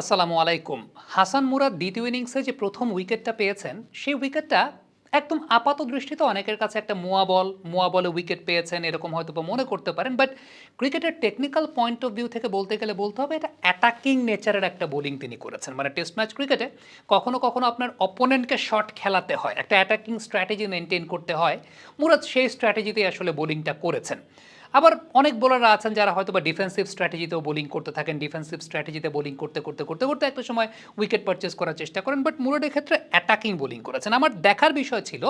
আসসালামু আলাইকুম। হাসান মুরাদ দ্বিতীয় ইনিংসে যে প্রথম উইকেটটা পেয়েছেন, সেই উইকেটটা একদম আপাত দৃষ্টিতে অনেকের কাছে একটা মোয়া বল, মোয়া বলে উইকেট পেয়েছেন, এরকম হয়তো বা মনে করতে পারেন বাট ক্রিকেটের টেকনিক্যাল পয়েন্ট অফ ভিউ থেকে বলতে গেলে বলতে হবে, এটা অ্যাটাকিং নেচারের একটা বোলিং তিনি করেছেন। মানে টেস্ট ম্যাচ ক্রিকেটে কখনো কখনো আপনার অপোনেন্টকে শট খেলাতে হয়, একটা অ্যাটাকিং স্ট্র্যাটেজি মেনটেন করতে হয়। মুরাদ সেই স্ট্র্যাটেজিতেই আসলে বোলিংটা করেছেন। আবার অনেক বোলাররা আছেন যারা হয়তো বা ডিফেন্সিভ স্ট্র্যাটেজিতেও বোলিং করতে থাকেন ডিফেন্সিভ স্ট্র্যাটেজিতে বোলিং করতে করতে করতে করতে একটা সময় উইকেট পারচেস করার চেষ্টা করেন বাট মুরাদের ক্ষেত্রে অ্যাটাকিং বোলিং করেছেন। আমার দেখার বিষয় ছিল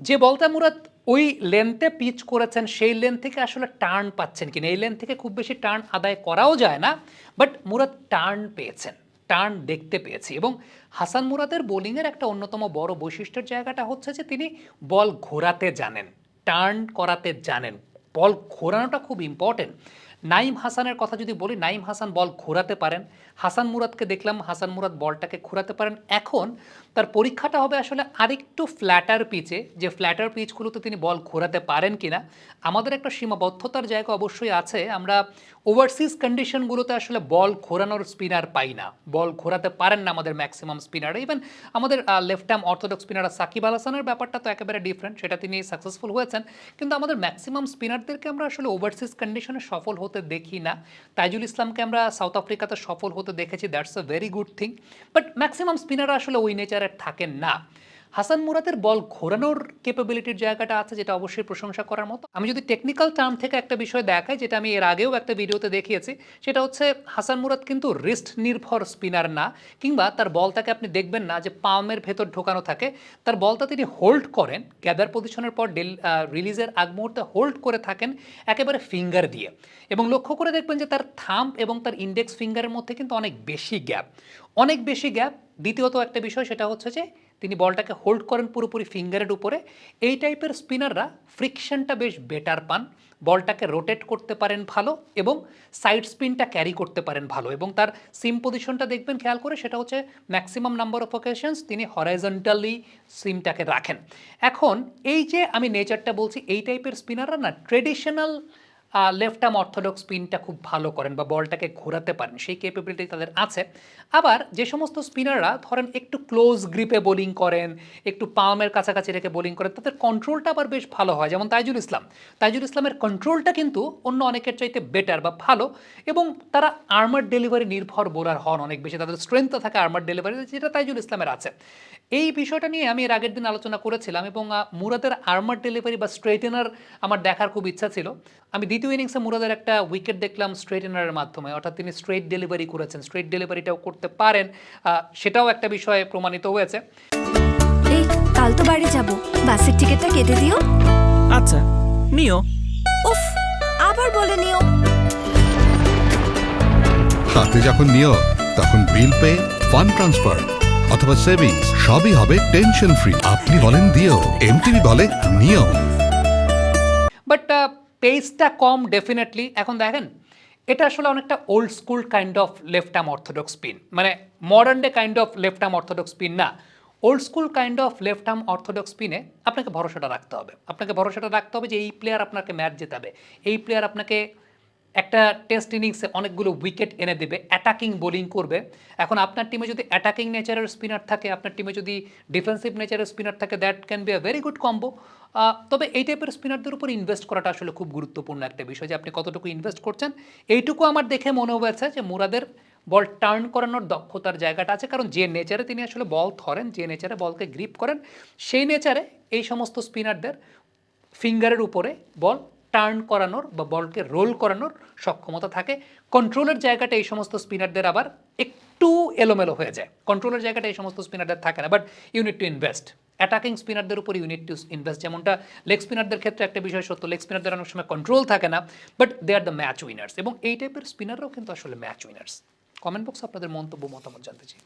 যে বলটা মুরাদ ওই লেন্থে পিচ করেছেন, সেই লেন থেকে আসলে টার্ন পাচ্ছেন কিনা। এই লেন থেকে খুব বেশি টার্ন আদায় করাও যায় না বাট মুরাদ টার্ন পেয়েছেন টার্ন দেখতে পেয়েছি এবং হাসান মুরাদের বোলিংয়ের একটা অন্যতম বড় বৈশিষ্ট্যের জায়গাটা হচ্ছে যে তিনি বল ঘোরাতে জানেন টার্ন করাতে জানেন। বল ঘোরানোটা খুব ইম্পর্টেন্ট নাইম হাসানের কথা যদি বলি নাইম হাসান বল ঘোরাতে পারেন। হাসান মুরাদকে দেখলাম, হাসান মুরাদ বলটাকে ঘোরাতে পারেন। এখন তার পরীক্ষাটা হবে আসলে আরেকটু ফ্ল্যাটার পিচে যে ফ্ল্যাটার পিচগুলোতে তিনি বল ঘোরাতে পারেন কিনা, আমাদের একটা সীমাবদ্ধতার জায়গা অবশ্যই আছে। আমরা ওভারসিজ কন্ডিশনগুলোতে আসলে বল ঘোরানোর স্পিনার পাই না। বল ঘোরাতে পারেন না আমাদের ম্যাক্সিমাম স্পিনার ইভেন আমাদের left arm orthodox spinner Shakib Al হাসানের ব্যাপারটা তো একেবারে ডিফারেন্ট সেটা তিনি সাকসেসফুল হয়েছেন। কিন্তু আমাদের ম্যাক্সিমাম স্পিনারদেরকে আমরা আসলে ওভারসিজ কন্ডিশনে সফল হতে দেখি না। তাইজুল ইসলামকে আমরা সাউথ আফ্রিকাতে সফল হতে দেখেছি that's a very good thing but maximum spinner আসলে ওই নেচারের থাকেন না। হাসান মুরাদের বল ঘোরানোর ক্যাপাবিলিটির জায়গাটা আছে যেটা অবশ্যই প্রশংসা করার মতো। আমি যদি টেকনিক্যাল টার্ম থেকে একটা বিষয় দেখাই, যেটা আমি এর আগেও একটা ভিডিওতে দেখিয়েছি, সেটা হচ্ছে হাসান মুরাদ কিন্তু রিস্ট নির্ভর স্পিনার না, কিংবা তার বলটাকে আপনি দেখবেন না যে পামের ভেতর ঢোকানো থাকে। তার বলটা তিনি হোল্ড করেন গ্যাদার পজিশনের পর ডেল রিলিজের আগ মুহূর্তে হোল্ড করে থাকেন একেবারে ফিঙ্গার দিয়ে। এবং লক্ষ্য করে দেখবেন যে তার থাম্প এবং তার ইন্ডেক্স ফিঙ্গারের মধ্যে কিন্তু অনেক বেশি গ্যাপ অনেক বেশি গ্যাপ দ্বিতীয়ত একটা বিষয় সেটা হচ্ছে যে তিনি বলটাকে হোল্ড করেন পুরোপুরি ফিঙ্গারের উপরে। এই টাইপের স্পিনাররা ফ্রিকশনটা বেশ বেটার পান। বলটাকে রোটেট করতে পারেন ভালো এবং সাইড স্পিনটা ক্যারি করতে পারেন ভালো এবং তার সিম পজিশনটা দেখবেন, খেয়াল করে সেটা হচ্ছে ম্যাক্সিমাম নাম্বার অফ অকেশনস তিনি হরাইজন্টালি সিমটাকে রাখেন। এখন এই যে আমি নেচারটা বলছি, এই টাইপের স্পিনাররা না ট্রেডিশনাল লেফট আর্ম অর্থোডক্স স্পিনটা খুব ভালো করেন বা বলটাকে ঘোরাতে পারেন, সেই ক্যাপাবিলিটি তাদের আছে। আবার যে সমস্ত স্পিনাররা ধরেন একটু ক্লোজ গ্রিপে বোলিং করেন, একটু পামের কাছাকাছি রেখে বোলিং করেন, তাদের কন্ট্রোলটা আবার বেশ ভালো হয়। যেমন তাইজুল ইসলাম। তাইজুল ইসলামের কন্ট্রোলটা কিন্তু অন্য অনেকের চাইতে বেটার বা ভালো এবং তারা আর্মার ডেলিভারি নির্ভর বোলার হন অনেক বেশি। তাদের স্ট্রেংথ থাকে আর্মার ডেলিভারি যেটা তাইজুল ইসলামের আছে। এই বিষয়টা নিয়ে আমি এর আগের দিন আলোচনা করেছিলাম এবং মুরাদের আর্মার ডেলিভারি বা স্ট্রেটেনার আমার দেখার খুব ইচ্ছা ছিল। আমি দ্বিতীয় ইনিংসে মুরাদের একটা উইকেট দেখলাম স্ট্রেট স্ট্রেটেনারের মাধ্যমে। অর্থাৎ তিনি স্ট্রেট ডেলিভারি করেছেন। স্ট্রেট ডেলিভারিটাও করতে পারেন। সেটাও একটা বিষয়ে প্রমাণিত হয়েছে। এই কাল তো বাড়ি যাব। বাসের টিকিটটা কেটে দিও। আচ্ছা নিও। উফ আবার বলে নিও। হাতে যখন নিও তখন বিল পে ফান্ড ট্রান্সফার অথবা সেভিংস সবই হবে টেনশন ফ্রি আপনি বলেন দিও এমটিভি বলে নিও। বাট পেসটা কম ডেফিনেটলি এখন দেখেন, এটা আসলে অনেকটা old school kind of left arm orthodox spin মানে modern day kind of left arm orthodox spin না। Old school kind of left arm orthodox স্পিনে আপনাকে ভরসাটা রাখতে হবে। আপনাকে ভরসাটা রাখতে হবে যে এই প্লেয়ার আপনাকে ম্যাচ জেতাবে। এই প্লেয়ার আপনাকে একটা টেস্ট ইনিংসে অনেকগুলো উইকেট এনে দেবে অ্যাটাকিং বোলিং করবে। এখন আপনার টিমে যদি অ্যাটাকিং নেচারের স্পিনার থাকে, আপনার টিমে যদি ডিফেন্সিভ নেচারের স্পিনার থাকে that can be a very good combo তবে এই টাইপের স্পিনারদের উপর ইনভেস্ট করাটা আসলে খুব গুরুত্বপূর্ণ একটা বিষয়, যে আপনি কতটুকু ইনভেস্ট করছেন। এইটুকু আমার দেখে মনে হয়েছে যে মুরাদের বল টার্ন করানোর দক্ষতার জায়গাটা আছে, কারণ যে নেচারে তিনি আসলে বল ধরেন, যে নেচারে বলকে গ্রিপ করেন, সেই নেচারে এই সমস্ত স্পিনারদের ফিঙ্গারের উপরে বল টার্ন করানোর বা বলকে রোল করানোর সক্ষমতা থাকে। কন্ট্রোলের জায়গাটা এই সমস্ত স্পিনারদের আবার একটু এলোমেলো হয়ে যায়। কন্ট্রোলের জায়গাটা এই সমস্ত স্পিনারদের থাকে না but unit to invest attacking স্পিনারদের উপর ইউনিট টু ইনভেস্ট যেমনটা লেগ স্পিনারদের ক্ষেত্রে একটা বিষয় সত্য লেগ স্পিনারদের অনেক সময় কন্ট্রোল থাকে না but they are the match winners এবং এই টাইপের স্পিনাররাও কিন্তু আসলে ম্যাচ উইনার্স কমেন্ট বক্সে আপনাদের মন্তব্য, মতামত জানতে চাই।